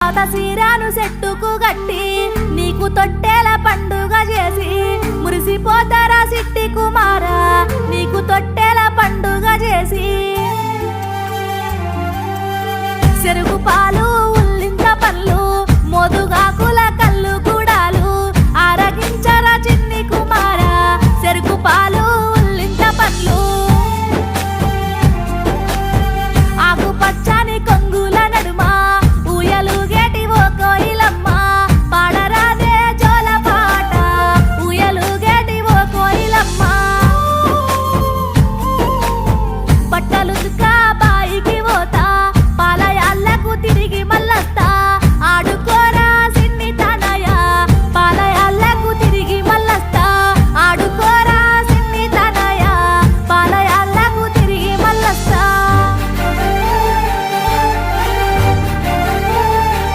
పాత సీరాను చెట్టుకు గట్టి నీకు తొట్టేల పండు